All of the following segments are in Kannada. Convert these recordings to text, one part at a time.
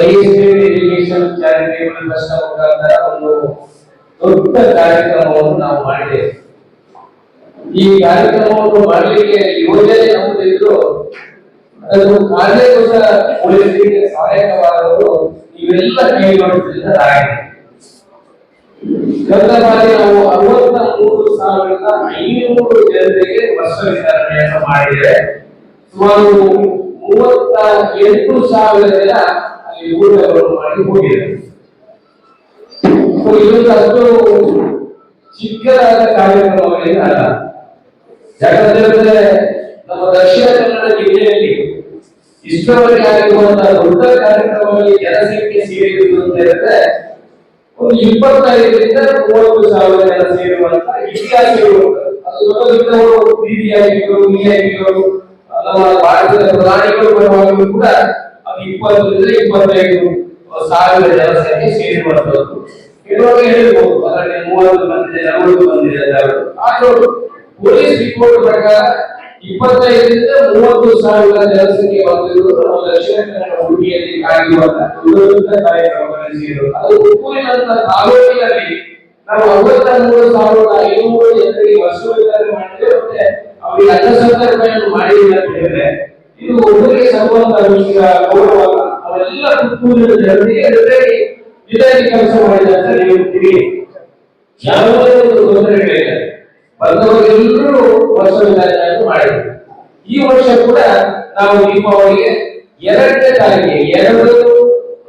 ಎಜುಕೇಶನ್ ಚಾರಿಟೇಬಲ್ ಟ್ರಸ್ಟ್ ಮುಖಾಂತರ ಒಂದು ದೊಡ್ಡ ಕಾರ್ಯಕ್ರಮವನ್ನು ನಾವು ಮಾಡಿದ್ದೇವೆ. ಈ ಕಾರ್ಯಕ್ರಮವನ್ನು ಮಾಡಲಿಕ್ಕೆ ಯೋಜನೆ ನಮ್ಮದಿದ್ರು ಅದನ್ನು ಕಾರ್ಯಗತ ಉಳಿಸಲಿಕ್ಕೆ ಸಹಾಯಕವಾದವರು ಇವೆಲ್ಲ ಕೈಗೊಳ್ಳುತ್ತಿದ್ದಾಗಿದೆ ಕಳೆದ ಬಾರಿ ನಾವು ಅರವತ್ತ ಮೂರು ಸಾವಿರದ ಐನೂರು ಜನರಿಗೆ ವರ್ಷ ವಿತರಣೆಯನ್ನು ಮಾಡಿದೆ ಸುಮಾರು ಮೂವತ್ತ ಎಂಟು ಸಾವಿರ ಜನ ಅಲ್ಲಿ ಊಟಗಳನ್ನು ಮಾಡಿ So, ಇದೊಂದು ಚಿಕ್ಕದಾದ ಕಾರ್ಯಕ್ರಮಗಳೇನು ಅಲ್ಲ ಯಾಕಂದ್ರೆ ನಮ್ಮ ದಕ್ಷಿಣ ಕನ್ನಡ ಜಿಲ್ಲೆಯಲ್ಲಿ ಇಷ್ಟವಾಗಿ ಆಗಿರುವಂತಹ ದೊಡ್ಡ ಕಾರ್ಯಕ್ರಮಗಳಲ್ಲಿ ಜನಸಂಖ್ಯೆ ಸೇರಿರುವುದು ಅಂತ ಹೇಳಿದ್ರೆ ಒಂದು ಇಪ್ಪತ್ತೈದರಿಂದ ಮೂವತ್ತು ಸಾವಿರ ಜನ ಸೇರುವಂತ ಇತಿಹಾಸ ಇರುವಂತ ಅದು ದೊಡ್ಡ ಬೀದಿಯಾಗಿಗಳು ನೀರಾಗಿಗಳು ನಮ್ಮ ಭಾರತದ ಪ್ರಧಾನಿಗಳು ಕೂಡ ಇಪ್ಪತ್ತರಿಂದ ಇಪ್ಪತ್ತೈದು ಸಾವಿರ ಜನಸಂಖ್ಯೆ ಸೇರಿರುವಂತದ್ದು ಕೆಲವರು ಹೇಳಿರ್ಬೋದು ಅದರಲ್ಲಿ ಮೂವತ್ತು ಬಂದಿದೆ ನಲವತ್ತು ಬಂದಿದೆ ಆದರೂ ಪೊಲೀಸ್ ರಿಪೋರ್ಟ್ ಪ್ರಕಾರ ಇಪ್ಪತ್ತೈದರಿಂದ ಮೂವತ್ತು ಸಾವಿರ ಜನಸಂಖ್ಯೆ ಬಂದಿರುವುದು ನಮ್ಮ ದಕ್ಷಿಣ ಕನ್ನಡ ಉಡುಪಿಯಲ್ಲಿ ಆಗಿರುವಂತಹ ದೊಡ್ಡ ಕಾರ್ಯಕ್ರಮಗಳಲ್ಲಿ ಸೇರಿರುವುದು. ಅದು ಉಪ್ಪೂರಿನಂತ ತಾಲೂಕಿನಲ್ಲಿ ನಾವು ಅರವತ್ತ ಮೂರು ಸಾವಿರದ ಐನೂರು ಜನರಿಗೆ ವಿತರಣೆ ಮಾಡಿದ್ದೇವೆ ಮತ್ತೆ ಅವರಿಗೆ ಅನ್ನ ಸಂದರ್ಭವನ್ನು ಮಾಡಿಲ್ಲ ಅಂತ ಹೇಳಿದ್ರೆ ಇದು ಒಬ್ಬರಿಗೆ ಸಂಬಂಧ ವಿಷಯ ಗೌರವ ಅಲ್ಲ. ಅವೆಲ್ಲ ಕೆಲಸ ಮಾಡಿದ ಅಂತ ಹೇಳ್ತೀವಿ ಯಾವುದೇ ಒಂದು ತೊಂದರೆಗಳಿಲ್ಲ ಬಂದವರೆಲ್ಲರೂ ವರ್ಷ ವಿಧಾನವನ್ನು ಮಾಡಿದ್ರು. ಈ ವರ್ಷ ಕೂಡ ನಾವು ದೀಪಾವಳಿಗೆ ಎರಡನೇ ತಾರೀಕಿಗೆ, ಎರಡು,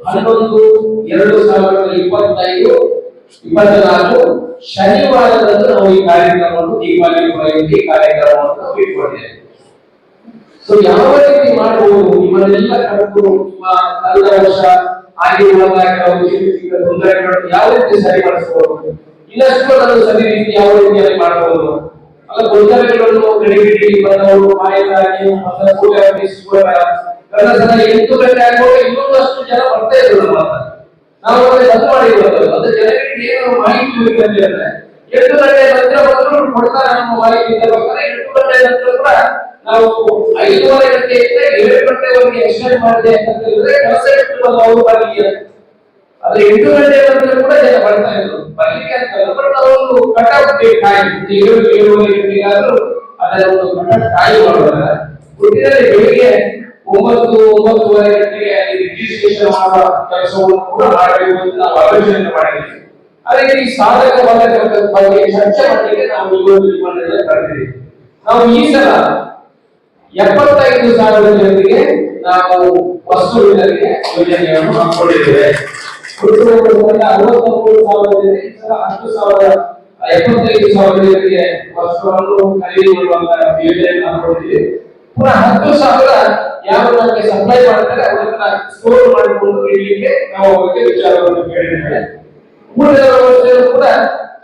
ಹನ್ನೊಂದು, ಎರಡು ಸಾವಿರದ ಇಪ್ಪತ್ತೈದು ಇಪ್ಪತ್ನಾಲ್ಕು ಶನಿವಾರದಂದು ನಾವು ಈ ಕಾರ್ಯಕ್ರಮವನ್ನು ದೀಪಾವಳಿ ಈ ಕಾರ್ಯಕ್ರಮವನ್ನು ಇಟ್ಕೊಂಡಿದ್ದೇವೆ. ಸೊ ಯಾವ ರೀತಿ ಮಾಡಬಹುದು ಇವನ್ನೆಲ್ಲ ಕರೆದು ಕಳೆದ ವರ್ಷ ಆಗಿರುವಂತಹ ತೊಂದರೆಗಳನ್ನು ಯಾವ ರೀತಿ ಸರಿಪಡಿಸಬಹುದು? ಇನ್ನಷ್ಟು ಅದನ್ನು ಸರಿ ರೀತಿ ಯಾವ ರೀತಿಯಲ್ಲಿ ಮಾಡಬಹುದು? ಅಲ್ಲ, ತೊಂದರೆಗಳನ್ನು ಗಡಿಬಿಡಿ ಬಂದವರು ಮಾಹಿತಿ ಎಂಟು ಗಂಟೆ ಆಗುವಾಗ ಇನ್ನೊಂದಷ್ಟು ಜನ ಬರ್ತಾ ಇದ್ರು ನಾವು ಅವರಿಗೆ ಮಾಡಿರುವಂತದ್ದು ಅದು ಜನರಿಗೆ ಏನು ಮಾಹಿತಿ ಬೇಕಂತ ಹೇಳಿದ್ರೆ, ಎಂಟು ಗಂಟೆ ನಂತರ ಬಂದ್ರು ಕೊಡ್ತಾರೆ ನಮ್ಮ ಮಾಹಿತಿ ಎಂಟು ಗಂಟೆ ನಂತರ ಕೂಡ ನಾವು ಐದೂವರೆ ಗಂಟೆಯಿಂದ ಏಳು ಗಂಟೆವರೆಗೆ ಎಕ್ಸ್ಟೆಂಡ್ ಮಾಡಿದೆ ಅಂತ ಹೇಳಿದ್ರೆ ಕೆಲಸ ಇಟ್ಟು ಅವರು ಬರ್ಲಿಕ್ಕೆ. ಆದ್ರೆ ಎಂಟು ಗಂಟೆ ನಂತರ ಕೂಡ ಜನ ಬರ್ತಾ ಇದ್ರು. ಬರ್ಲಿಕ್ಕೆ ಅಂತ ಬಟ್ ಅವರು ಕಟಾವ್ ಕಾಯಿ ಏಳು, ಏಳುವರೆ ಗಂಟೆಗಾದ್ರೂ ಅದರ ಒಂದು ಕಟಾವ್ ಕಾಯಿ ಮಾಡುವಾಗ ಒಟ್ಟಿನಲ್ಲಿ ಬೆಳಿಗ್ಗೆ ಒಂಬತ್ತು, ಒಂಬತ್ತುವರೆ ಗಂಟೆಗೆ ಅಲ್ಲಿ ರಿಜಿಸ್ಟ್ರೇಷನ್ ಮಾಡುವ ಕೆಲಸವನ್ನು ಕೂಡ ಮಾಡಬೇಕು ಅಂತ ನಾವು ಆಲೋಚನೆ ಮಾಡಿದ್ದೀವಿ ಅದಕ್ಕೆ ಈ ಸಾಧಕ ಬಾಧಕ ಬಗ್ಗೆ ಚರ್ಚೆ ಮಾಡಲಿಕ್ಕೆ ನಾವು ಇವತ್ತು ನಿಮ್ಮನ್ನೆಲ್ಲ ನಾವು ಈ ಸಲ ಎಪ್ಪತ್ತೈದು ಸಾವಿರ ಜನರಿಗೆ ನಾವು ವಸ್ತುಗಳಿಗೆ ಯೋಜನೆಯನ್ನು ಹಾಕೊಂಡಿದ್ದೇವೆ ಅರವತ್ತೊಂಬತ್ತು ಸಾವಿರ ಜನರಿಗೆ ಹತ್ತು ಸಾವಿರ, ಎಪ್ಪತ್ತೈದು ಸಾವಿರ ಜನರಿಗೆ ವಸ್ತುವನ್ನು ಖರೀದಿ ಮಾಡುವಂತ ಯೋಜನೆಯನ್ನು ಹಾಕೊಂಡಿದ್ದೀವಿ ಪುನಃ ಹತ್ತು ಸಾವಿರ ಯಾರು ನಮಗೆ ಸಪ್ಲೈ ಮಾಡ್ತಾರೆ, ಅವರನ್ನ ಸ್ಟೋರ್ ಮಾಡಿಕೊಂಡು ಇಡಲಿಕ್ಕೆ ನಾವು ಅವರಿಗೆ ವಿಚಾರವನ್ನು ಕೇಳಿದ್ದೇವೆ. ಮುಂದಿನ ಕೂಡ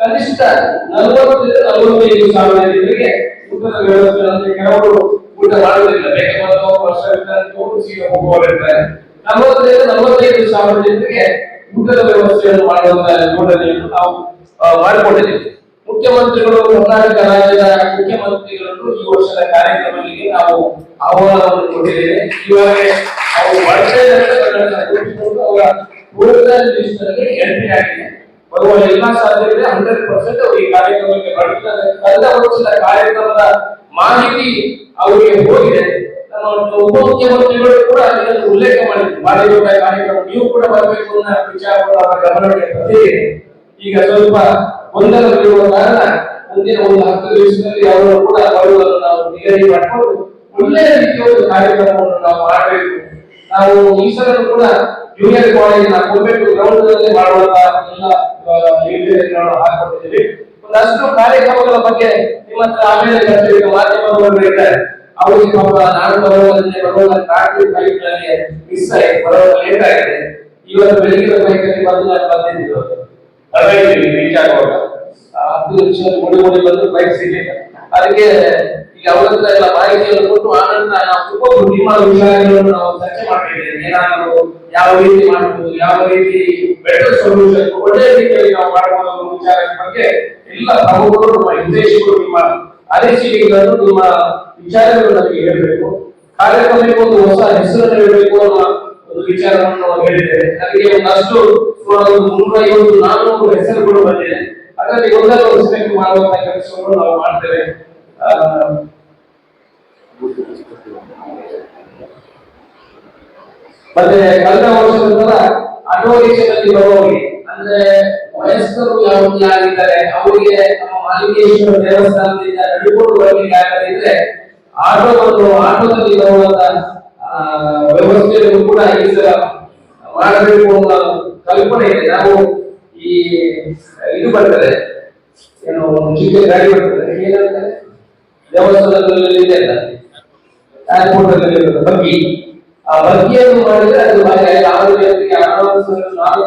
ಕನಿಷ್ಠ ನಲವತ್ತರಿಂದ ನಲವತ್ತೈದು ಸಾವಿರ ಜನರಿಗೆ ಊಟದ ವ್ಯವಸ್ಥೆ ಕೆಲವರು ಊಟ ಮಾಡುವುದಿಲ್ಲ. ಬೇಗ ಬಂದು ವರ್ಷ ಸೀರೆ ಹೋಗುವವರಿರ್ತಾರೆ ನಲವತ್ತರಿಂದ ನಲವತ್ತೈದು ಸಾವಿರ ಜನರಿಗೆ ಊಟದ ವ್ಯವಸ್ಥೆಯನ್ನು ಮಾಡುವಂತಹ ಯೋಜನೆಯನ್ನು ನಾವು ಮಾಡಿಕೊಂಡಿದ್ದೇವೆ ಮುಖ್ಯಮಂತ್ರಿಗಳು ಕರ್ನಾಟಕ ರಾಜ್ಯದ ಮುಖ್ಯಮಂತ್ರಿಗಳನ್ನು ಈ ವರ್ಷದ ಕಾರ್ಯಕ್ರಮದಲ್ಲಿ ನಾವು ಆಹ್ವಾನವನ್ನು ಕೊಟ್ಟಿದ್ದೇವೆ. ಇವಾಗ ಅವರು ಗುರುತಿಸಿಕೊಂಡು ಅವರ ಟೋಟಲ್ ಆಗಿದೆ. ಬರುವ ಎಲ್ಲಾ ಸಾಧ್ಯತೆ ಹಂಡ್ರೆಡ್ ಪರ್ಸೆಂಟ್ ಈ ಕಾರ್ಯಕ್ರಮಕ್ಕೆ ಬರುತ್ತಾರೆ. ಕಳೆದ ವರ್ಷದ ಕಾರ್ಯಕ್ರಮದ ಮಾಹಿತಿ ಅವರಿಗೆ ಹೋಗಿದೆ. ನಮ್ಮ ಒಂದು ಉಪಮುಖ್ಯಮಂತ್ರಿಗಳು ಕೂಡ ಇದನ್ನು ಉಲ್ಲೇಖ ಮಾಡಿದ್ರು. ಮಾಡಿರುವ ಕಾರ್ಯಕ್ರಮ, ನೀವು ಕೂಡ ಬರಬೇಕು ಅನ್ನೋ ವಿಚಾರವನ್ನು ಅವರ ಗಮನಕ್ಕೆ ಬಂದಿದೆ. ಈಗ ಸ್ವಲ್ಪ ಗೊಂದಲವಿರುವ ಕಾರಣ ಮುಂದಿನ ಒಂದು ಹತ್ತು ದಿವಸದಲ್ಲಿ ಅವರು ಕೂಡ ಬರುವುದನ್ನು ನಾವು ನಿಗದಿ ಮಾಡಿಕೊಂಡು ಒಳ್ಳೆಯ ರೀತಿಯ ಒಂದು ಕಾರ್ಯಕ್ರಮವನ್ನು ನಾವು ಮಾಡಬೇಕು. ನಾವು ಈ ಸಲ ಕೂಡ ಜೂನಿಯರ್ ಕಾಲೇಜಿನ ಕೊಲ್ಬೆಟ್ಟು ಗ್ರೌಂಡ್ನಲ್ಲಿ ಮಾಡುವಂತಹ ಎಲ್ಲ ಹಾಕೊಂಡಿದ್ದೀವಿ. ಒಂದಷ್ಟು ಕಾರ್ಯಕ್ರಮಗಳ ಬಗ್ಗೆ ನಿಮ್ಮ ಹತ್ರ ಆಮೇಲೆ ಚರ್ಚೆ ಮಾಧ್ಯಮಗಳು ಇದ್ದಾರೆ. ಅವರಿಗೆ ಬರುವಾಗ ಮಿಸ್ ಆಗಿ ಬರುವಾಗ ಲೇಟ್ ಆಗಿದೆ. ಇವತ್ತು ಬೆಳಿಗ್ಗೆ ಬಂದು ನಾನು ಬಂದಿದ್ದು ಅರವೈದು ರೀಚ್ ಆಗುವಾಗ. ಆ, ಹತ್ತು ನಿಮಿಷ ಓಡಿ ಓಡಿ ಬಂದು ಬೈಕ್ ಸಿಗಲಿಲ್ಲ. ಅದಕ್ಕೆ ಈಗ ಅವರ ಹತ್ರ ಎಲ್ಲ ಮಾಹಿತಿಯನ್ನು ಕೊಟ್ಟು ಆನಂತರ ನಾವು ತುಂಬ ಬುದ್ಧಿಮಾನ ವಿಚಾರಗಳನ್ನು ನಾವು ಚರ್ಚೆ ಮಾಡಿದ್ದೇವೆ ಏನಾದರೂ ಯಾವ ರೀತಿ ಮಾಡಬಹುದು ಯಾವ ರೀತಿ ಬೆಟರ್ ಸೊಲ್ಯೂಷನ್ ಒಳ್ಳೆ ರೀತಿಯಲ್ಲಿ ನಾವು ಅನ್ನೋ ವಿಚಾರದ ಬಗ್ಗೆ ಎಲ್ಲ ಪ್ರಮುಖರು ನಮ್ಮ ನಿರ್ದೇಶಕರು ನಿಮ್ಮ ಅನಿಸಿಕೆಗಳನ್ನು ನಿಮ್ಮ ವಿಚಾರಗಳು ನಮಗೆ ಹೇಳಬೇಕು. ಕಾರ್ಯಕ್ರಮಕ್ಕೆ ಒಂದು ಹೊಸ ಹೆಸರನ್ನು ಹೇಳಬೇಕು ಅನ್ನೋ ಒಂದು ವಿಚಾರವನ್ನು ನಾವು ಹೇಳಿದ್ದೇವೆ. ಅದಕ್ಕೆ ಒಂದಷ್ಟು ಸುಮಾರು ಒಂದು ಮುನ್ನೂರೈವತ್ತು ನಾನ್ನೂರು ಹೆಸರುಗಳು ಬಂದಿದೆ. ಅದರಲ್ಲಿ ಒಂದನ್ನು ಸೆಲೆಕ್ಟ್ ಮಾಡುವಂತ ಕೆಲಸವನ್ನು ನಾವು ಮಾಡ್ತೇವೆ. ಮತ್ತೆ ಕಳೆದ ವರ್ಷದ ನಂತರ ಅಟೋ ದೇಶದಲ್ಲಿ ಬರುವವರಿಗೆ ಅಂದ್ರೆ ವಯಸ್ಕರು ಯಾವುದೇ ಆಗಿದ್ದಾರೆ ಅವರಿಗೆ ನಮ್ಮ ಮಾಲಿಕೇಶ್ವರ ದೇವಸ್ಥಾನದಿಂದ ನಡ್ಕೊಂಡು ಬರಲಿಕ್ಕೆ ಆಗದಿದ್ರೆ ಆಟೋ ಮತ್ತು ಆಟೋದಲ್ಲಿ ಬರುವಂತ ವ್ಯವಸ್ಥೆಯನ್ನು ಕೂಡ ಈ ಸಲ ಮಾಡಬೇಕು ಅನ್ನೋ ಕಲ್ಪನೆ ಇದೆ. ನಾವು ಈ, ಇದು ಬರ್ತದೆ, ಏನು ಚಿಕ್ಕ ಗಾಡಿ ಬರ್ತದೆ. ಏನಂತಾರೆ? ದೇವಸ್ಥಾನದಲ್ಲಿ ಇದೆ ಅಲ್ಲ ಏರ್ಪೋರ್ಟ್ ಅಲ್ಲಿ ಬಗ್ಗಿ. ಆ ಬಗ್ಗಿಯನ್ನು ಮಾಡಿದ್ರೆ ಅದು ಭಾರಿ ಆರು ಜನರಿಗೆ ಅಡ್ವಾನ್ಸ್ ನಾಲ್ಕು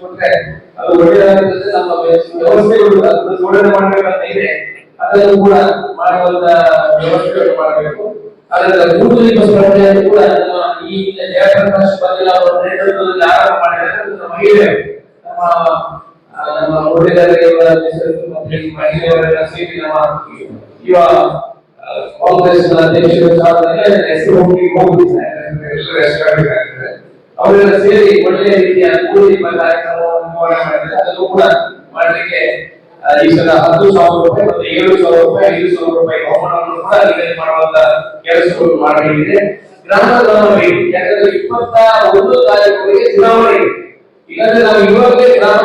ಕೊಟ್ರೆ ಅದು ಒಳ್ಳೆಯದಾಗುತ್ತದೆ ನಮ್ಮ ವ್ಯವಸ್ಥೆಗಳು ಅದನ್ನು ಜೋಡಣೆ ಮಾಡಬೇಕಂತ ಇದೆ. ಅದನ್ನು ಕೂಡ ಮಾಡುವಂತ ವ್ಯವಸ್ಥೆಗಳು ಮಾಡಬೇಕು. ಅದರ ದಿವಸ ಸ್ಪರ್ಧೆಯನ್ನು ಕೂಡ ನಮ್ಮ ಈ ಜಯಪ್ರಕಾಶ್ ಪಾಟೀಲ್ ಅವರ ನೇತೃತ್ವದಲ್ಲಿ ಆರಂಭ ಮಾಡಿದರೆ ಮಹಿಳೆ ಮಹಿಳೆಯರು ನಮ್ಮ ನಮ್ಮ ಈ ಮಹಿಳೆಯರೆಲ್ಲ ಸೇರಿ ನಮ್ಮ ಯುವ ಕಾಂಗ್ರೆಸ್ ಅಧ್ಯಕ್ಷರು ಹೋಗಿ ಹೋಗಿದ್ದಾರೆ. ಅವರೆಲ್ಲ ಸೇರಿ ಒಳ್ಳೆಯ ರೀತಿಯ ಕೂಲಿ ಕಾರ್ಯಕ್ರಮವನ್ನು ಅದನ್ನು ಕೂಡ ಮಾಡಲಿಕ್ಕೆ ಈ ಸಲ ಹತ್ತು ಸಾವಿರ ರೂಪಾಯಿ ಮತ್ತೆ ಏಳು ಸಾವಿರ ರೂಪಾಯಿ, ಐದು ಸಾವಿರ ರೂಪಾಯಿ ಬಹುಮಾನವನ್ನು ಕೂಡ ನಿಗದಿ ಮಾಡುವಂತ ಕೆಲಸಗಳು ಮಾಡಲಿದೆ ಗ್ರಾಮ ಗ್ರಾಮಗಳಿಗೆ ಯಾಕಂದ್ರೆ ಇಪ್ಪತ್ತ ಒಂದು ತಾರೀಕುಗಳಿಗೆ ಚುನಾವಣೆ ಇಲ್ಲಾಂದ್ರೆ ನಾವು ಇವಾಗಲೇ ಗ್ರಾಮ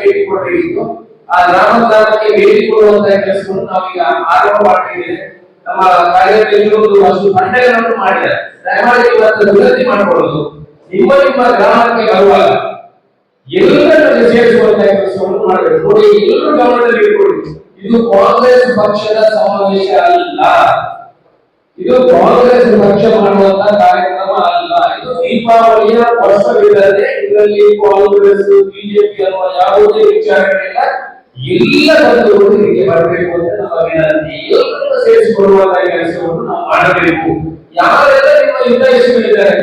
ಭೇಟಿ ಕೊಡಬೇಕಿತ್ತು ಆ ಗ್ರಾಮ ಗ್ರಾಮಕ್ಕೆ ಭೇಟಿ ಕೊಡುವಂತಹ ಕೆಲಸವನ್ನು ನಾವೀಗ ಆರಂಭ ಮಾಡಿದ್ದೇವೆ ನಮ್ಮ ಕಾರ್ಯದರ್ಶಿಗಳು ಒಂದು ಅಷ್ಟು ತಂಡಗಳನ್ನು ಮಾಡಿದ್ದಾರೆ ದಯಮಾಡಿ ಇವತ್ತು ವಿನಂತಿ ಮಾಡಿಕೊಳ್ಳೋದು, ನಿಮ್ಮ ನಿಮ್ಮ ಗ್ರಾಮಕ್ಕೆ ಬರುವಾಗ ಎಲ್ಲರನ್ನು ಸೇರಿಸುವಂತಹ ಕೆಲಸವನ್ನು ಮಾಡಬೇಕು. ನೋಡಿ, ಎಲ್ಲರೂ ಗಮನದಲ್ಲಿ ಇಟ್ಕೊಳ್ಳಿ. ಇದು ಕಾಂಗ್ರೆಸ್ ಪಕ್ಷದ ಸಮಾವೇಶ ಅಲ್ಲ. ಇದು ಕಾಂಗ್ರೆಸ್ ಪಕ್ಷ ಮಾಡುವಂತ ಕಾರ್ಯಕ್ರಮ ಅಲ್ಲ. ಇದು ದೀಪಾವಳಿಯ ವರ್ಷವಿಲ್ಲದೆ ಇದರಲ್ಲಿ ಕಾಂಗ್ರೆಸ್, ಬಿಜೆಪಿ ಅನ್ನುವ ಯಾವುದೇ ವಿಚಾರಗಳಿಲ್ಲ. ಎಲ್ಲ ಬಂಧುಗಳು ಇಲ್ಲಿಗೆ ಬರಬೇಕು ಅಂತ ನಮ್ಮ ವಿನಂತಿ. ಸೇರಿಸಿಕೊಳ್ಳುವಂತ ಕೆಲಸವನ್ನು ನಾವು ಮಾಡಬೇಕು ಯಾರೆಲ್ಲ ನಿಮ್ಮ ಹಿತೈಷಿಗಳಿದ್ದಾರೆ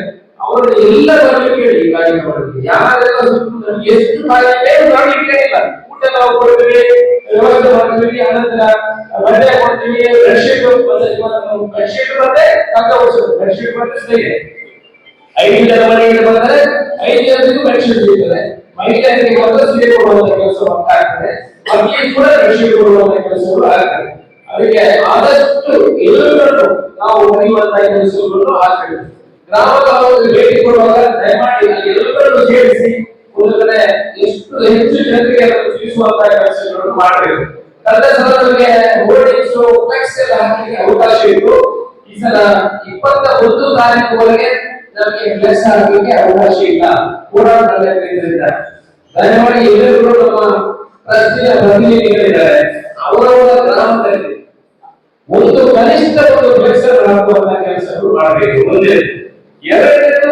ಅವರು ಎಲ್ಲ ಹೇಳಿ ಈ ಕಾರ್ಯಕ್ರಮಕ್ಕೆ ಯಾರೆಲ್ಲ ಎಷ್ಟು ಬಾರಿ ಬೇಕು ಇಲ್ಲ ನಾವು ಕೊಡ್ತೀವಿ ವ್ಯವಸ್ಥೆ ಮಾಡ್ತೀವಿ ಅನಂತರ ಬಟ್ಟೆ ಕೊಡ್ತೀವಿ ಬೆಡ್ಶೀಟ್ ಬೆಡ್ಶೀಟ್ ಮತ್ತೆ ಕಕ್ಕ ಹೊಡಿಸೋದು ಬೆಡ್ಶೀಟ್ ಮತ್ತೆ ಐದು ಜನ ಮನೆಗೆ ಐದು ಜನರಿಗೂ ಬೆಡ್ಶೀಟ್ ಸಿಗ್ತದೆ ಮಹಿಳೆಯರಿಗೆ ಮಾತ್ರ ಸೀರೆ ಕೊಡುವಂತ ಕೆಲಸ ಆಗ್ತದೆ. ಮಕ್ಕಳಿಗೆ ಕೂಡ ಬೆಡ್ಶೀಟ್ ಕೊಡುವಂತ ಕೆಲಸಗಳು ಆಗ್ತದೆ ಅದಕ್ಕೆ ಆದಷ್ಟು ಎಲ್ಲರನ್ನು ನಾವು ಕರೆಯುವಂತ ಕೆಲಸಗಳನ್ನು ಆಗ್ತದೆ ಗ್ರಾಮದ ಒಂದು ಭೇಟಿ ಕೊಡುವಾಗ ದಯಮಾಡಿ ಎಲ್ಲರನ್ನು ಸೇರಿಸಿ ಒಂದು ಕಡೆ ಎಷ್ಟು ಹೆಚ್ಚು ಜನರಿಗೆ ತಿಳಿಸುವಂತ ಕೆಲಸಗಳನ್ನು ಮಾಡಬೇಕು. ಕಳೆದ ನಮಗೆ ಹಾಕಲಿಕ್ಕೆ ಅವಕಾಶ ಇತ್ತು. ಈ ಸಲ ಇಪ್ಪತ್ತ ಒಂದು ತಾರೀಕುವರೆಗೆ ನಮಗೆ ಫ್ಲೆಕ್ಸ್ ಹಾಕಲಿಕ್ಕೆ ಅವಕಾಶ ಇಲ್ಲ. ಹೋರಾಟ ದಯಮಾಡಿ ಎಲ್ಲರೂ ನಮ್ಮ ಪ್ರತಿನಿಧಿಗಳಿದ್ದಾರೆ. ಅವರವರ ಗ್ರಾಮದಲ್ಲಿ ಒಂದು ಕನಿಷ್ಠ ಒಂದು ಹಾಕುವಂತ ಕೆಲಸಗಳು ಮಾಡಬೇಕು. ಒಂದೇ ಎರಡನೇದು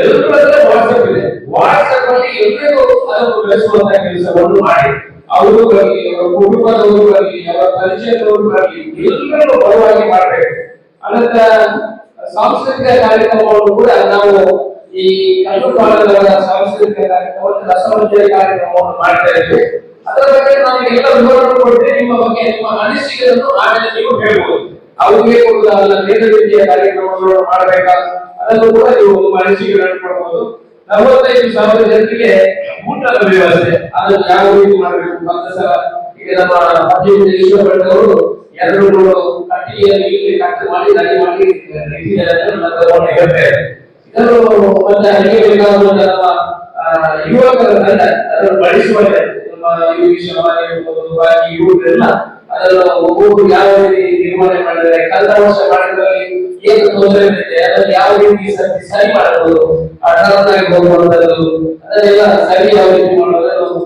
ಎಲ್ಲರ ಹತ್ರ ವಾಟ್ಸಪ್ ಇದೆ. ವಾಟ್ಸಪ್ ಅಲ್ಲಿ ಎಲ್ಲರಿಗೂ ಅದನ್ನು ಬೆಳೆಸುವಂತಹ ಕೆಲಸವನ್ನು ಮಾಡಿ. ಅವರು ಬರಲಿ, ಅವರ ಕುಟುಂಬದವರು ಬರಲಿ, ಅವರ ಪರಿಚಯದವರು ಬರಲಿ, ಎಲ್ಲರೂ ಬರುವಾಗಿ ಮಾಡಬೇಕು. ಅನಂತರ ಸಾಂಸ್ಕೃತಿಕ ಕಾರ್ಯಕ್ರಮವನ್ನು ಕೂಡ ನಾವು ಈ ಕಲ್ಲುಪಾಲದವರ ಸಾಂಸ್ಕೃತಿಕ ಕಾರ್ಯಕ್ರಮವನ್ನು ರಸಮಂಜರಿ ಕಾರ್ಯಕ್ರಮವನ್ನು ಮಾಡ್ತಾ ಇದ್ವಿ ಅದರ ಬಗ್ಗೆ ನಾನು ಎಲ್ಲ ವಿವರವನ್ನು ಕೊಟ್ಟರೆ ನಿಮ್ಮ ಬಗ್ಗೆ ನಿಮ್ಮ ಅನಿಸಿಕೆಯನ್ನು ಆಮೇಲೆ ನೀವು ಹೇಳ್ಬೋದು. ಅವ್ರಿಗೆ ಕೊಡುವುದಲ್ಲ ಬೇರೆ ರೀತಿಯ ಕಾರ್ಯಕ್ರಮಗಳನ್ನು ಮಾಡಬೇಕಾ? ಅದನ್ನು ಕೂಡ ನೀವು ನಿಮ್ಮ ಅನಿಸಿಕೆಗಳನ್ನು ಕೊಡಬಹುದು ನಲವತ್ತೈದು ಸಾವಿರ ಜನರಿಗೆ ಊಟದ ವ್ಯವಸ್ಥೆ ಅದನ್ನು ಯಾವ ರೀತಿ ಮಾಡಬೇಕು? ಅಂತ ಸಲ ಈಗ ನಮ್ಮ ಅಧ್ಯಕ್ಷ ಈಶ್ವರಪ್ಪನವರು ಎರಡು ಮೂರು ಕಟ್ಟಿಗೆಯಲ್ಲಿ ಇಲ್ಲಿ ಕಟ್ಟು ಮಾಡಿ ನಾನು ಮಾಡಿ ಅಂತ ಹೇಳ್ತಾರೆ ಇದನ್ನು ಮತ್ತೆ ಅಲ್ಲಿಗೆ ಬೇಕಾದಂತಹ ನಮ್ಮ ಯುವಕರ ತಂಡ ಅದನ್ನು ಬಳಸುವಂತೆ ನಮ್ಮ ಯುವ ಇರ್ಬೋದು ಬಾಕಿ ಯುವಕರೆಲ್ಲ ಅದನ್ನು ಒಬ್ಬೊಬ್ರು ಯಾವ ರೀತಿ ನಿರ್ವಹಣೆ ಮಾಡಿದರೆ ಕಳೆದ ವರ್ಷ ಮಾಡಿದ್ರಲ್ಲಿ ಏನು ತೊಂದರೆ ಇದೆ ಅದನ್ನು ಯಾವ ರೀತಿ ಸರಿ ಮಾಡಬಹುದು ಅಡ್ಡಾಗಿ ಹೋಗುವಂತದ್ದು ಅದನ್ನೆಲ್ಲ ಸರಿ ಯಾವ ರೀತಿ ಮಾಡೋದು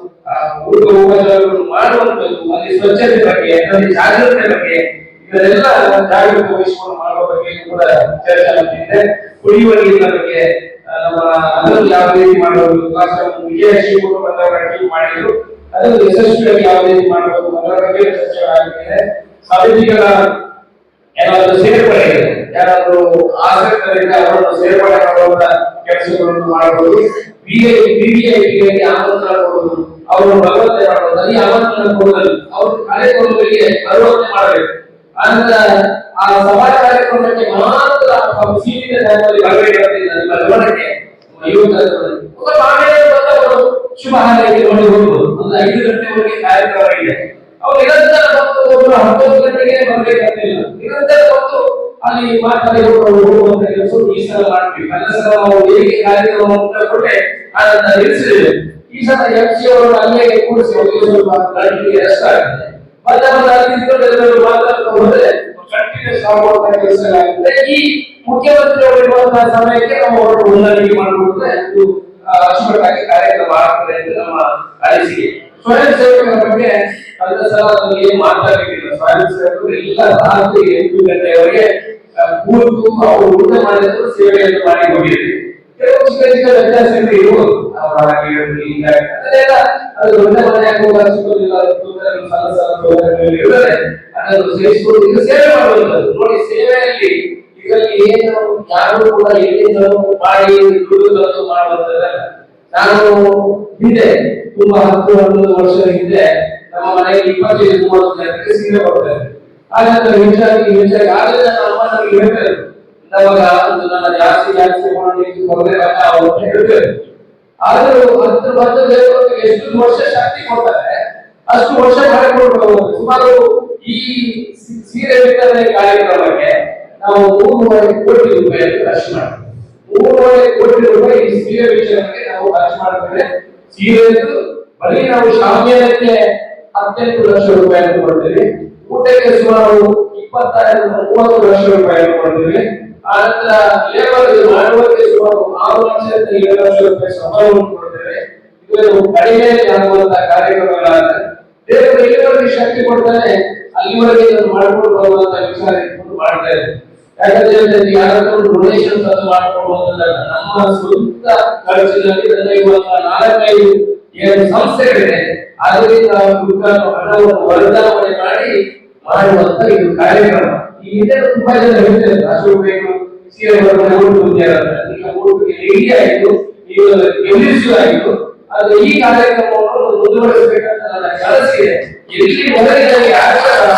ಊಟ ಉಪಚಾರಗಳನ್ನು ಮಾಡುವಂತದ್ದು ಅಲ್ಲಿ ಸ್ವಚ್ಛತೆ ಬಗ್ಗೆ ಅದರಲ್ಲಿ ಜಾಗೃತಿ ಬಗ್ಗೆ ಇದನ್ನೆಲ್ಲ ಜಾಗೃತಿ ವಹಿಸಿಕೊಂಡು ಮಾಡುವ ಬಗ್ಗೆ ಕೂಡ ಚರ್ಚೆ ಆಗ್ತಿದೆ ಕುಡಿಯುವ ನೀರಿನ ಬಗ್ಗೆ ನಮ್ಮ ಅದನ್ನು ಯಾವ ರೀತಿ ಮಾಡಬಹುದು ಕ್ಲಾಸ್ ಬಂದವರ ಟೀಮ್ ಮಾಡಿದ್ರು. ಅದನ್ನು ಯಶಸ್ವಿಯಾಗಿ ಯಾವ ರೀತಿ ಅದರ ಬಗ್ಗೆ ಆಗಿದೆ ಸಮಿತಿಗಳ ಏನಾದ್ರು ಸೇರ್ಪಡೆ ಯಾರಾದರೂ ಆಸಕ್ತರಿಂದ ಅವರನ್ನು ಸೇರ್ಪಡೆ ಮಾಡುವಂತ ಕೆಲಸಗಳನ್ನು ಮಾಡಬಹುದು. ಬಿಬಿಐಪಿಗಳಿಗೆ ಆಮಂತ್ರಣ ಕೊಡುವುದು, ಅವರು ಬಲವಂತೆ ಮಾಡಬಹುದು ಅಲ್ಲಿ ಆಮಂತ್ರಣ ಕೊಡುವುದಲ್ಲ ಅವರು ಕಾರ್ಯಕ್ರಮಗಳಿಗೆ ಅನುಮತಿ ಮಾಡಬೇಕು. ಅಂತ ಆ ಸಭಾ ಕಾರ್ಯಕ್ರಮಕ್ಕೆ ಮಾತ್ರ ಸೀಮಿತ ಗಮನಕ್ಕೆ. ಶುಭ ಹಾರೈಕೆ ಮಾಡಿ ಹೋಗ್ಬೋದು ಒಂದು ಐದು ಗಂಟೆವರೆಗೆ ಕಾರ್ಯಕ್ರಮ ಇದೆ. ಅವ್ರು ನಿರಂತರ ಹತ್ತೊಂದು ಗಂಟೆಗೆ ನಿರಂತರ ಬಂದು ಅಲ್ಲಿ ಮಾತಾಡಿ ಹೋಗುವಂತ ಕೆಲಸ ಈ ಸಲ ಮಾಡ್ತೀವಿ. ಕಳೆದ ಸಲ ನಾವು ಹೇಗೆ ಕಾರ್ಯಕ್ರಮ ಕೊಟ್ಟೆ, ಅದನ್ನ ನಿಲ್ಲಿಸಿದ್ದೇವೆ. ಈ ಸಲ ಎಫ್ ಅವರು ಅಲ್ಲೇ ಕೂಡಿಸಿ ಸ್ವಲ್ಪ ಆಗುತ್ತೆ. ಮತ್ತೆ ಮತ್ತೆ ಅಲ್ಲಿ ಹೋದ್ರೆ ಈ ಮುಖ್ಯಮಂತ್ರಿ ಅವರು ಇರುವಂತಹ ಸಮಯಕ್ಕೆ ನಾವು ಅವರು ಹೊಂದಾಣಿಕೆ ಅಚ್ಚುಕಟ್ಟಾಗಿ ಕಾರ್ಯಕ್ರಮ ಆಗ್ತದೆ ಅಂತ ನಮ್ಮ ಅನಿಸಿಕೆ ಸ್ವಯಂ ಸೇವಕರ ಬಗ್ಗೆ ಕಳೆದ ಸಲ ನಮಗೆ ಏನು ಮಾತಾಡಲಿಕ್ಕಿಲ್ಲ. ಸ್ವಯಂ ಸೇವಕರು ಎಲ್ಲ ರಾತ್ರಿ ಎಂಟು ಗಂಟೆಯವರೆಗೆ ಕೂತು ಅವರು ಊಟ ಮಾಡಿದ್ರು, ಸೇವೆಯನ್ನು ಮಾಡಿ ಹೋಗಿದ್ರು ಅದು ಮನೆ ಆಗುವಾಗ ಸಿಗೋದಿಲ್ಲ ಇದು ಸೇವೆ ಮಾಡುವಂಥದ್ದು ನೋಡಿ ಇದರಲ್ಲಿ ಏನು ಯಾರು ಕೂಡ ಎಲ್ಲಿಂದಲೂ ಮಾಡಿ ನಾನು ಹಿಂದೆ ತುಂಬಾ ಹತ್ತು ಹನ್ನೊಂದು ವರ್ಷದ ಹಿಂದೆ ನಮ್ಮ ಮನೆಯಲ್ಲಿ ಇಪ್ಪತ್ತೈದು ಮೂವತ್ತು ಜನಕ್ಕೆ ಸೀರೆ ಕೊಡ್ತಾರೆ. ಆಗ ಹೆಚ್ಚಾಗಿ ಹೆಚ್ಚಾಗಿ ಆಗಲೇ ನಮ್ಮ ಅಮ್ಮ ಹೇಳ್ತಾ ಹೇಳ್ತಾರೆ ನವಾಗ ಒಂದು ನನ್ನ ಜಾಸ್ತಿ ಜಾಸ್ತಿ ಮಾಡಿ ಕೊಡದೆ ಅವರು ಹೇಳ್ತಾರೆ ಆದರೂ ಹತ್ತು ಬಂದ ದೇವರಿಗೆ ಎಷ್ಟು ವರ್ಷ ಶಕ್ತಿ ಕೊಡ್ತಾರೆ ಅಷ್ಟು ವರ್ಷ ಮಾಡಿಕೊಂಡು. ಸುಮಾರು ಈ ಸೀರೆ ವಿತರಣೆ ಕಾರ್ಯಕ್ರಮಕ್ಕೆ ನಾವು ಮೂರುವರೆ ಕೋಟಿ ರೂಪಾಯಿ ಖರ್ಚು ಮಾಡ್ತೀವಿ. ಮೂರುವರೆ ಕೋಟಿ ರೂಪಾಯಿ ಈ ಸೀರೆ ವಿತರಣೆಗೆ ನಾವು ಖರ್ಚು ಮಾಡ್ತೇವೆ ಸೀರೆ ಬರೀ ನಾವು ಶಾಮಿಯಾನಕ್ಕೆ ಹದಿನೆಂಟು ಲಕ್ಷ ರೂಪಾಯಿ ಕೊಡ್ತೀವಿ ಊಟಕ್ಕೆ ಸುಮಾರು ಇಪ್ಪತ್ತಾರು, ಮೂವತ್ತು ಲಕ್ಷ ರೂಪಾಯಿ ಕೊಡ್ತೇವೆ ಆ ಲೇಬರ್ ಮಾಡುವಕ್ಕೆ ಸುಮಾರು ಆರು ಲಕ್ಷದಿಂದ ಏಳು ಲಕ್ಷ ರೂಪಾಯಿ ಸಂಬಳವನ್ನು ಕೊಡ್ತೇವೆ. ಇದು ಕಡಿಮೆ ಆಗುವಂತಹ ಕಾರ್ಯಕ್ರಮಗಳಾದ ದೇವರು ಎಲ್ಲಿವರೆಗೆ ಶಕ್ತಿ ಕೊಡ್ತಾನೆ, ಅಲ್ಲಿವರೆಗೆ ಇದನ್ನು ಮಾಡ್ಕೊಂಡು ಹೋಗುವಂತ ವಿಚಾರ ಇಟ್ಕೊಂಡು ಮಾಡ್ತಾ ಇದ್ದೇವೆ. ಯಾಕಂದ್ರೆ ಯಾರಾದ್ರೂ ಡೊನೇಷನ್ ತಂದು ಮಾಡ್ಕೊಂಡು ಹೋಗೋದಲ್ಲ ನಮ್ಮ ಸ್ವಂತ ಖರ್ಚಿನಲ್ಲಿ ನನ್ನ ಇರುವಂತಹ ನಾಲ್ಕೈದು ಏನು ಸಂಸ್ಥೆಗಳಿದೆ. ಅದರಿಂದ ಹಣವನ್ನು ವರ್ಗಾವಣೆ ಮಾಡಿ ಮಾಡುವಂತ ಇದು ಕಾರ್ಯಕ್ರಮ. ಹಿಂದೆ ತುಂಬಾ ಜನ ಹೇಳ್ತಾರೆ ಅಶೋಕ್ ಬೇಕು ಆಯಿತು. ಈ ಕಾರ್ಯಕ್ರಮವನ್ನು ಮುಂದುವರಿಸಬೇಕಂತ ನನ್ನ ಇದೆ. ಎಲ್ಲಿ ಮೊದಲಿಗೆ ಆಗ್ತದ ನಾನು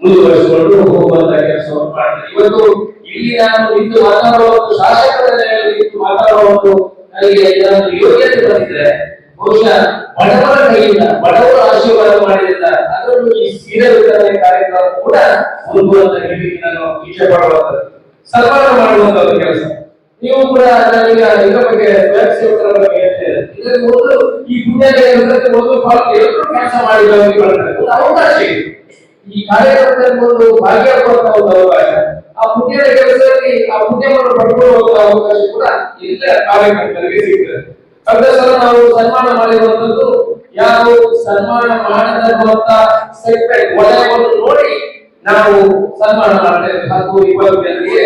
ಮುಂದುವರಿಸಿಕೊಂಡು ಹೋಗುವಂತ ಕೆಲಸವನ್ನು ಇವತ್ತು ಇಲ್ಲಿ ನಾನು ಇಂದು ಮಾತಾಡುವ ಶಾಸಕರ ನಿಂತು ಮಾತಾಡುವಂತ ನನಗೆ ಏನಾದ್ರು ಯೋಗ್ಯತೆ ಬಂದಿದ್ರೆ ಬಹುಶಃ ಬಡವರ ಕೈಯಿಂದ, ಬಡವರ ಆಶೀರ್ವಾದ ಮಾಡಿದ್ರಿಂದ ಅದರಲ್ಲೂ ಈ ಸೀರೆ ಕಾರ್ಯಕ್ರಮ ಕೂಡ ಒಂದು ಅಂತ ನಾನು ಇಚ್ಛೆ ಪಡುವಂತ ಸರ್ಕಾರ ಮಾಡುವಂತ ಕೆಲಸ. ನೀವು ಕೂಡ ನಾನೀಗ ಇದರ ಬಗ್ಗೆ ಸ್ವಯಂ ಸೇವಕರ ಬಗ್ಗೆ ಹೇಳ್ತೇನೆ ಈ ಪುಣ್ಯಕ್ಕೆ ಒಂದು ಎಲ್ಲರೂ ಕೆಲಸ ಮಾಡಿದವರಿಗೆ ಒಂದು ಅವಕಾಶ ಇದೆ. ಈ ಕಾರ್ಯಕ್ರಮದಲ್ಲಿ ಒಂದು ಭಾಗಿಯಾಗುವಂತ ಒಂದು ಅವಕಾಶ. ಆ ಪುಣ್ಯದ ಕೆಲಸದಲ್ಲಿ ಆ ಪುಣ್ಯವನ್ನು ಪಡ್ಕೊಳ್ಳುವಂತ ಅವಕಾಶ ಕೂಡ ಎಲ್ಲ ಕಾರ್ಯಕರ್ತರಿಗೆ ಸಿಗ್ತದೆ. ಸಲ ನಾವು ಸನ್ಮಾನ ಮಾಡಿರುವಂತದ್ದು ಯಾರು ಸನ್ಮಾನ ಮಾಡದಿರುವಂತ ಸೆಕ್ಟರ್ ವಲಯವನ್ನು ನೋಡಿ ನಾವು ಸನ್ಮಾನ ಮಾಡ್ತೇವೆ ಹತ್ತು ಇಪ್ಪತ್ತು ಜನರಿಗೆ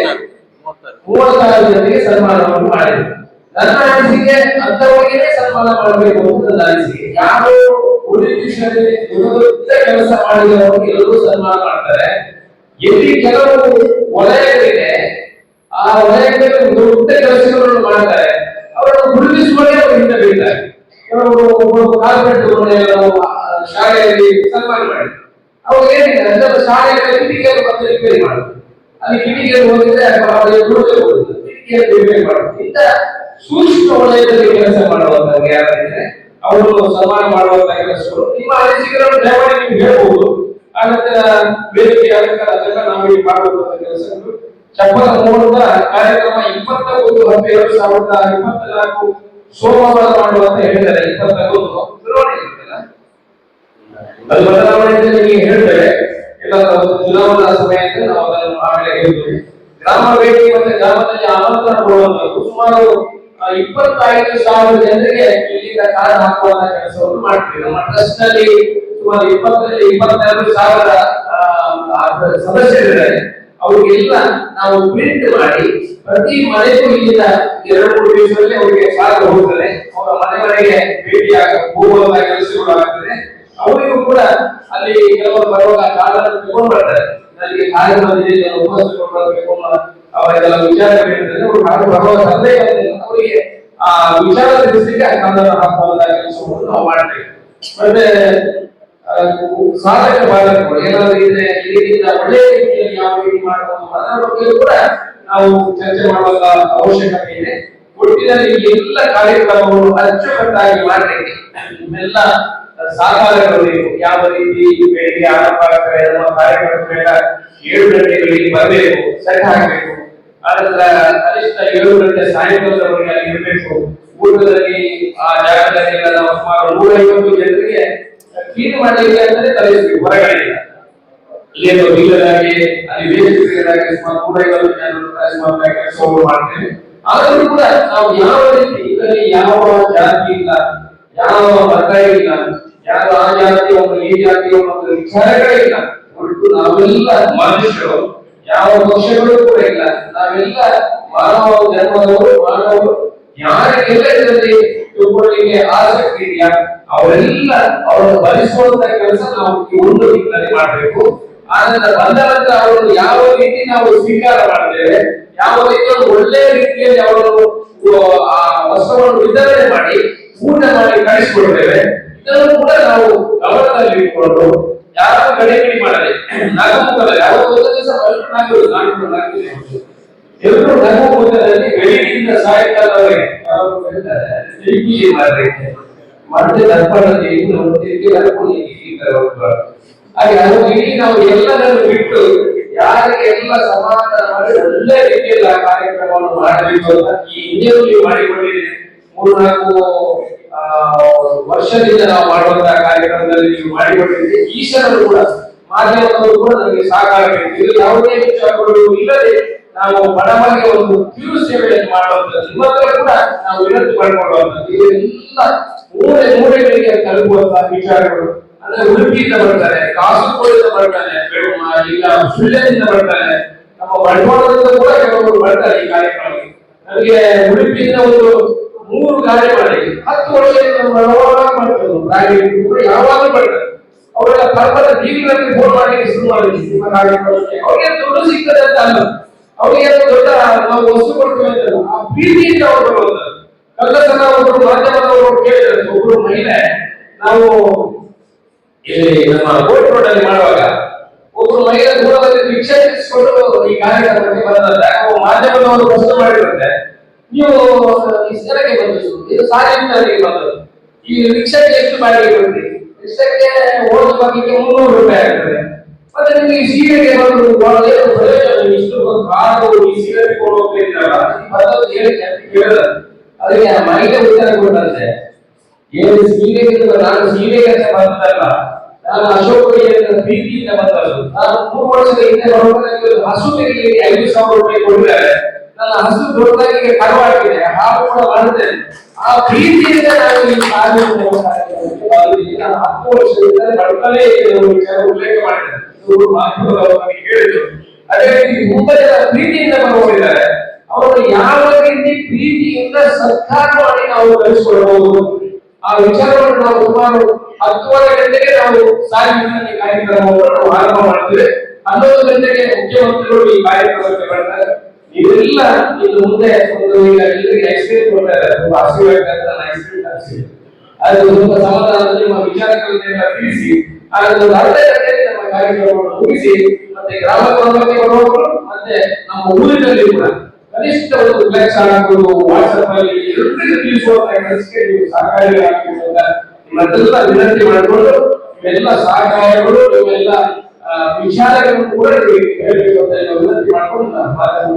ಜನರಿಗೆ ಸನ್ಮಾನವನ್ನು ಮಾಡಿದೆ ನನ್ನ ಅನಿಸಿಕೆ ಅಂತವರಿಗೆ ಸನ್ಮಾನ ಮಾಡಬೇಕು ಅಂತ ನನ್ನ ಅನಿಸಿಕೆ. ಯಾರು ದೊಡ್ಡ ಕೆಲಸ ಮಾಡಿದವರಿಗೆ ಎಲ್ಲರೂ ಸನ್ಮಾನ ಮಾಡ್ತಾರೆ. ಎಲ್ಲಿ ಕೆಲವು ವಲಯಗಳಿದೆ ಆ ವಲಯಗಳಲ್ಲಿ ದೊಡ್ಡ ಕೆಲಸಗಳನ್ನು ಮಾಡ್ತಾರೆ. ಅವರನ್ನು ಗುರುತಿಸುವಲ್ಲೇ ಅವರು ಹಿಂದೆ ಬೀಳ್ತಾರೆ ಶಾಲೆಯಲ್ಲಿ ಸನ್ಮಾನ ಮಾಡಿ ಅವ್ರು ಏನಿಲ್ಲ ಶಾಲೆಯಲ್ಲಿ ಕಿಟಿಕಿಯನ್ನು ಬಂದು ರಿಪೇರಿ ಮಾಡುದು ಅಲ್ಲಿ ಕಿಟಿಕಿಯನ್ನು ಹೋಗಿದ್ರೆ ಕಿಟಿಕಿಯನ್ನು ರಿಪೇರಿ ಮಾಡುದು ಇಂತ ಸೂಕ್ಷ್ಮ ವಲಯದಲ್ಲಿ ಕೆಲಸ ಮಾಡುವಂತವ್ರು ಯಾರಿದ್ರೆ ಅವರು ಸನ್ಮಾನ ಮಾಡುವಂತ ಕೆಲಸಗಳು. ನಿಮ್ಮ ಅನಿಸಿಕೆಗಳನ್ನು ದಯಮಾಡಿ ನೀವು ಹೇಳ್ಬಹುದು ಆನಂತರ ವೇದಿಕೆ ಅದಕ್ಕೆ ಅದನ್ನ ನಾವು ಕೆಲಸಗಳು. ಚಪ್ಪಲ ಮೂವತ್ತ ಕಾರ್ಯಕ್ರಮ ಇಪ್ಪತ್ತ ಒಂದು ಹತ್ತು ಎರಡು ಸಾವಿರದ ಇಪ್ಪತ್ತ ನಾಲ್ಕು ಸೋಮವಾರ ಮಾಡುವಂತ ಹೇಳಿದ್ದಾರೆ. ಇಪ್ಪತ್ತ ಒಂದು ಚುನಾವಣೆ ಇರುತ್ತಲ್ಲ? ಅದು ಬದಲಾವಣೆ ಅಂತ ನಿಮಗೆ ಒಂದು ಚುನಾವಣಾ ಸಮಯ ನಾವು ಅದನ್ನು ಆಮೇಲೆ ಹೇಳ್ತೇವೆ. ಗ್ರಾಮ ಭೇಟಿ ಮತ್ತೆ ಗ್ರಾಮದಲ್ಲಿ ಆಮಂತ್ರಣ ಕೊಡುವಂತದ್ದು ಸುಮಾರು ಇಪ್ಪತ್ತೈದು ಸಾವಿರ ಜನರಿಗೆ ಇಲ್ಲಿಂದ ಕಾರ್ಡ್ ಹಾಕುವಂತ ಕೆಲಸವನ್ನು ಮಾಡ್ತೀವಿ. ನಮ್ಮ ಟ್ರಸ್ಟ್ನಲ್ಲಿ ಸುಮಾರು ಇಪ್ಪತ್ತರಿಂದ ಇಪ್ಪತ್ತೆರಡು ಸಾವಿರ ಸದಸ್ಯರಿದ್ದಾರೆ. ಅವ್ರಿಗೆಲ್ಲ ನಾವು ಪ್ರಿಂಟ್ ಮಾಡಿ ಪ್ರತಿ ಮನೆಗೂ ಇಲ್ಲಿಂದ ಎರಡು ಮೂರು ದಿವಸದಲ್ಲಿ ಅವರಿಗೆ ಸಾಲ ಹೋಗುತ್ತದೆ ಅವರ ಮನೆ ಮನೆಗೆ ಭೇಟಿಯಾಗ ಹೋಗುವಂತ ಕೆಲಸಗಳು ಆಗ್ತದೆ. ಅವರಿಗೂ ಕೂಡ ಅಲ್ಲಿ ಕೆಲವರು ಬರುವಾಗ ಕಾಲನ್ನು ತಗೊಂಡು ಬರ್ತಾರೆ ನನಗೆ ಕಾರ್ಯ ಬಂದಿದೆ ಅವರೆಲ್ಲ ವಿಚಾರ ಹೇಳಿದ್ರೆ ಅವರು ನಾನು ಬರುವ ಸಂದೇಹ ಅವರಿಗೆ ಆ ವಿಚಾರ ತಿಳಿಸಲಿಕ್ಕೆ ಕಾಲನ್ನು ಹಾಕುವಂತ ಕೆಲಸವನ್ನು ನಾವು ಮಾಡ್ತೇವೆ. ಮತ್ತೆ ಸಾಧಕ ಬಾಧಕಗಳು ಏನಾದ್ರು ಇದ್ರೆ ಇದರಿಂದ ರೀತಿಯಲ್ಲಿ ಯಾವ ರೀತಿ ಮಾಡಬಹುದು ಅದರ ಬಗ್ಗೆ ಕೂಡ ನಾವು ಚರ್ಚೆ ಮಾಡುವಂತ ಅವಶ್ಯಕತೆ ಇದೆ ಒಟ್ಟಿನಲ್ಲಿ ಎಲ್ಲ ಕಾರ್ಯಕ್ರಮವನ್ನು ಅಚ್ಚುಕಟ್ಟಾಗಿ ಮಾಡಲಿಕ್ಕೆ ನಿಮ್ಮೆಲ್ಲ ಸಹಕಾರಗಳು ಯಾವ ರೀತಿ ಬೆಳಿಗ್ಗೆ ಆರಂಭ ಆಗ್ತದೆ ನಮ್ಮ ಕಾರ್ಯಕ್ರಮಗಳೆಲ್ಲ ಏಳು ಗಂಟೆಗಳಿಗೆ ಬರಬೇಕು ಸೆಟ್ ಹಾಕಬೇಕು ಆನಂತರ ಕನಿಷ್ಠ ಏಳು ಗಂಟೆ ಸಾಯಂಕಾಲದವರೆಗೆ ಅಲ್ಲಿ ಇರಬೇಕು. ಊಟದಲ್ಲಿ ಆ ಜಾಗದಲ್ಲಿ ನಾವು ಸುಮಾರು ನೂರೈವತ್ತು ಜನರಿಗೆ ಕ್ಲೀನ್ ಮಾಡಲಿಕ್ಕೆ ಅಂದ್ರೆ ಕಲಿಸ್ಬೇಕು ಹೊರಗಡೆ ಏನು ಇಲ್ಲದಾಗಿ ಅಲ್ಲಿ ವೇದಿಕೆಗಳಾಗಿ ಸುಮಾರು ನೂರೈವತ್ತು ಜನರು ಸುಮಾರು ಕೆಲಸವನ್ನು ಮಾಡ್ತೇವೆ. ಆದರೂ ಕೂಡ ನಾವು ಯಾವ ರೀತಿ, ಇದರಲ್ಲಿ ಯಾವ ಜಾತಿ ಇಲ್ಲ, ಯಾವ ವರ್ಗ ಇಲ್ಲ, ಯಾವ ಆ ಜಾತಿ ಒಂದು ಈ ಜಾತಿ ಒಂದು ವಿಚಾರಗಳೇ ಇಲ್ಲ. ಒಟ್ಟು ನಾವೆಲ್ಲ ಮನುಷ್ಯರು, ಯಾವ ಪಕ್ಷಗಳು ಕೂಡ ಇಲ್ಲ. ನಾವೆಲ್ಲ ಮಾನವ ಜನ್ಮದವರು ಮಾನವರು ಯಾರಿಗೆಲ್ಲ ಇದರಲ್ಲಿ ತಿಳ್ಕೊಳ್ಳಿಕ್ಕೆ ಇದೆಯಾ? ಅವರೆಲ್ಲ ಅವರನ್ನು ಭರಿಸುವಂತ ಕೆಲಸ ನಾವು ಈ ಒಂದು ತಿಂಗಳಲ್ಲಿ ಮಾಡಬೇಕು. ಆನಂತರ ಬಂದ ನಂತರ ಅವರನ್ನು ಯಾವ ರೀತಿ ನಾವು ಸ್ವೀಕಾರ ಮಾಡ್ತೇವೆ ಯಾವ ರೀತಿ ಒಂದು ಒಳ್ಳೆ ರೀತಿಯಲ್ಲಿ ಅವರನ್ನು, ಆ ವಸ್ತ್ರವನ್ನು ವಿತರಣೆ ಮಾಡಿ ಊಟ ಮಾಡಿ ಕಳಿಸಿಕೊಡ್ತೇವೆ ಇದನ್ನು ಕೂಡ ನಾವು ಗಮನದಲ್ಲಿ ಇಟ್ಕೊಂಡು ಯಾರು ಕಡಿಮೆ ಮಾಡದೆ ನಗಮುಖದ ಯಾವ ಒಂದು ದಿವಸ ಎಲ್ಲರೂ ನಗಮುಖದಲ್ಲಿ ಬೆಳಿಗ್ಗೆಯಿಂದ ಸಾಯಂಕಾಲವರೆಗೆ ಮಾಡ್ಲಿಕ್ಕೆ ಮತ್ತೆ ದರ್ಪಣದಲ್ಲಿ ಇನ್ನು. ಹಾಗೆ ಅದು ಇಲ್ಲಿ ನಾವು ಎಲ್ಲರನ್ನು ಬಿಟ್ಟು ಯಾರಿಗೆ ಎಲ್ಲ ಸಮಾಧಾನ ಮಾಡಿ ಒಳ್ಳೆ ರೀತಿಯಲ್ಲಿ ಆ ಕಾರ್ಯಕ್ರಮವನ್ನು ಮಾಡಬೇಕು ಅಂತ ಈ ಹಿಂದೆಯೂ ನೀವು ಮಾಡಿಕೊಂಡಿದ್ದೀರಿ ಮೂರ್ನಾಲ್ಕು ಆ, ವರ್ಷದಿಂದ ನಾವು ಮಾಡುವಂತಹ ಕಾರ್ಯಕ್ರಮದಲ್ಲಿ ನೀವು ಮಾಡಿಕೊಂಡಿದ್ದೀರಿ. ಈಶ್ವರರು ಕೂಡ ಮಾಧ್ಯಮದವರು ಕೂಡ ನಮಗೆ ಸಹಕಾರ ಬೇಕು ಇದು ಯಾವುದೇ ವಿಚಾರಗಳು ಇಲ್ಲದೆ ನಾವು ಬಡವರಿಗೆ ಒಂದು ಕಿರು ಸೇವೆಯನ್ನು ಮಾಡುವಂಥದ್ದು. ನಿಮ್ಮ ಕೂಡ ನಾವು ವಿನಂತಿ ಮಾಡಿಕೊಳ್ಳುವಂಥದ್ದು ಇದೆಲ್ಲ ಮೂಲೆ ಮೂಲೆಗಳಿಗೆ ತಲುಪುವಂತಹ ವಿಚಾರಗಳು. ಅಂದ್ರೆ ಉಡುಪಿಯಿಂದ ಬರ್ತಾರೆ, ಕಾಸರಗೋಡಿಂದ ಬರ್ತಾನೆ ಇಲ್ಲ ಸುಳ್ಯದಿಂದ ಬರ್ತಾನೆ ನಮ್ಮ ಬಂಡವಾಳದಿಂದ ಕೂಡ ಕೆಲವರು ಬರ್ತಾರೆ ಈ ಕಾರ್ಯಕ್ರಮಕ್ಕೆ. ನಮಗೆ ಉಡುಪಿಯಿಂದ ಒಂದು ಮೂರು ಕಾರ್ಯ ಮಾಡಿ ಹತ್ತು ವರ್ಷದಿಂದ ಯಾವಾಗ ಮಾಡ್ತಾರೆ. ಯಾವಾಗಲೂ ಬರ್ತಾರೆ. ಅವರೆಲ್ಲ ಪರ್ಪದ ಟಿವಿಗಳಲ್ಲಿ ಫೋನ್ ಮಾಡಿ ಶುರು ಮಾಡಿದ್ವಿ ಅವ್ರಿಗೆ ದುಡ್ಡು ಸಿಗ್ತದೆ ಅಂತ ಅಲ್ಲ. ನಾವು ವಸ್ತು ಕೊಡ್ತೇವೆ. ಆ ಪ್ರೀತಿಯಿಂದ ಅವರು ಬರುವಂತದ್ದು ಕಳೆದ ಸಲ ಒಬ್ಬರು ಮಾಧ್ಯಮದವರು ಕೇಳಿದ್ರು ಒಬ್ಬರು ಮಹಿಳೆ. ನಾವು ಇಲ್ಲಿ ನಮ್ಮ ಬೋಟ್ ರೋಡ್ ಅಲ್ಲಿ ಮಾಡುವಾಗ ಒಬ್ಬರು ಮಹಿಳೆ ದೂರದಲ್ಲಿ ರಿಕ್ಷಾ ಇರಿಸಿಕೊಂಡು ಈ ಕಾರ್ಯಕ್ರಮಕ್ಕೆ ಬಂದಂತೆ, ನಾವು ಮಾಧ್ಯಮದವರು ಪ್ರಶ್ನೆ ಮಾಡಿರುತ್ತೆ ನೀವು ಸ್ಥಳಕ್ಕೆ ಬಂದಿದ್ದು ಇದು ಸಾರ್ವಜನಿಕರಿಗೆ ಬಂದದ್ದು. ಈ ರಿಕ್ಷಾಕ್ಕೆ ಎಷ್ಟು ಬಾಡಿಗೆ ಕೊಡ್ತೀರಿ? ರಿಕ್ಷಾಕ್ಕೆ ಓದ್ ಬಗ್ಗೆ ಮುನ್ನೂರು ರೂಪಾಯಿ ಆಗ್ತದೆ. ಮತ್ತೆ ನಿಮಗೆ ಸೀರೆಗೆ ಬಂದು ಏನು ಪ್ರಯೋಜನ ಇಷ್ಟು ಒಂದು ಕಾರು ಈ ಸೀರೆ ಕೊಡು ಹೋಗ್ತಿದ್ದೀರಲ್ಲ ಬಂದದ್ದು ಹೇಳಿ ಕೇಳಿದ ಅದಕ್ಕೆ ಆ ಮಹಿಳೆ ಉತ್ತರ ಕೊಟ್ಟಂತೆ ಏನು ಸೀರೆಗಿಂತ ನಾನು ಸೀರೆಗೆ ಅಂತ ಬಂದಲ್ಲ ನಾನು ಅಶೋಕ್ ಅಂತ ಪ್ರೀತಿಯಿಂದ ಬಂದದ್ದು ನಾನು ಮೂರು ವರ್ಷದ ಹಿಂದೆ ಬರುವಾಗ ಒಂದು ಹಸು ತೆಗಿಲಿಕ್ಕೆ ಐದು ಸಾವಿರ ರೂಪಾಯಿ ಕೊಟ್ಟಿದ್ದಾರೆ ನನ್ನ ಹಸು ದೊಡ್ಡದಾಗಿ ಕರವಾಗಿದೆ ಹಾಲು ಕೂಡ ಬರುತ್ತೇನೆ ಆ ಪ್ರೀತಿಯಿಂದ ನಾನು ಈ. ನಾನು ಹತ್ತು ವರ್ಷದಿಂದ ಬರ್ತಲೇ ಉಲ್ಲೇಖ ಮಾಡಿದ್ದೇನೆ ನನಗೆ ಹೇಳಿದ್ರು. ಅದೇ ರೀತಿ ಮುಂಬೈನ ಪ್ರೀತಿಯಿಂದ ಬರುವವರಿದ್ದಾರೆ ಅವರು ಯಾವ ರೀತಿ ಪ್ರೀತಿಯಿಂದ ಸತ್ಕಾರ ಮಾಡಿ ನಾವು ಕಲಿಸಿಕೊಳ್ಳಬಹುದು ಆ ವಿಚಾರವನ್ನು ನಾವು ಸುಮಾರು ಹತ್ತುವರೆ ಗಂಟೆಗೆ ನಾವು ಸಾರ್ವಜನಿಕ ಕಾರ್ಯಕ್ರಮವನ್ನು ನಾವು ಆರಂಭ ಮಾಡ್ತೇವೆ ಹನ್ನೊಂದು ಗಂಟೆಗೆ ಮುಖ್ಯಮಂತ್ರಿಗಳು ಈ ಕಾರ್ಯಕ್ರಮಕ್ಕೆ ಬರ್ತಾರೆ. ನೀವೆಲ್ಲ ಇನ್ನು ಮುಂದೆ ಒಂದು ಈಗ ಎಲ್ಲರಿಗೆ ಐಸ್ ಕ್ರೀಮ್ ಕೊಡ್ತಾರೆ ತುಂಬಾ ಹಸಿವಾಗ್ತದೆ ನಾನು ಐಸ್ ತರಿಸಿ ಅದು ಸ್ವಲ್ಪ ಸಮಾಧಾನದಲ್ಲಿ ನಿಮ್ಮ ವಿಚಾರಗಳನ್ನೆಲ್ಲ ತಿಳಿಸಿ. ಆದ್ರೆ ಒಂದು ಅರ್ಧ ಕಾರ್ಯಕ್ರಮವನ್ನು ಮುಗಿಸಿ, ಮತ್ತೆ ಗ್ರಾಮ ಪಂಚಾಯತಿ ಬರುವವರು ಮತ್ತೆ ನಮ್ಮ ಊರಿನಲ್ಲಿ ಕೂಡ ಕನಿಷ್ಠ ಒಂದು ಫ್ಲೆಕ್ಸ್ ಹಾಕುವುದು ವಾಟ್ಸ್ಆಪ್ ಅಲ್ಲಿ ಎಲ್ಲರಿಗೂ ತಿಳಿಸುವಂತ ಕೆಲಸಕ್ಕೆ ನೀವು ಸಹಕಾರಿಯಾಗಬೇಕು ಅಂತ ನಿಮ್ಮನ್ನೆಲ್ಲ ವಿನಂತಿ ಮಾಡಿಕೊಂಡು ಇವೆಲ್ಲ ಸಹಕಾರಗಳು ಇವೆಲ್ಲ ವಿಚಾರಗಳನ್ನು ಕೂಡ ನೀವು ಹೇಳಬೇಕು ಅಂತ ವಿನಂತಿ ಮಾಡ್ಕೊಂಡು ನಾನು ಮಾತನ್ನು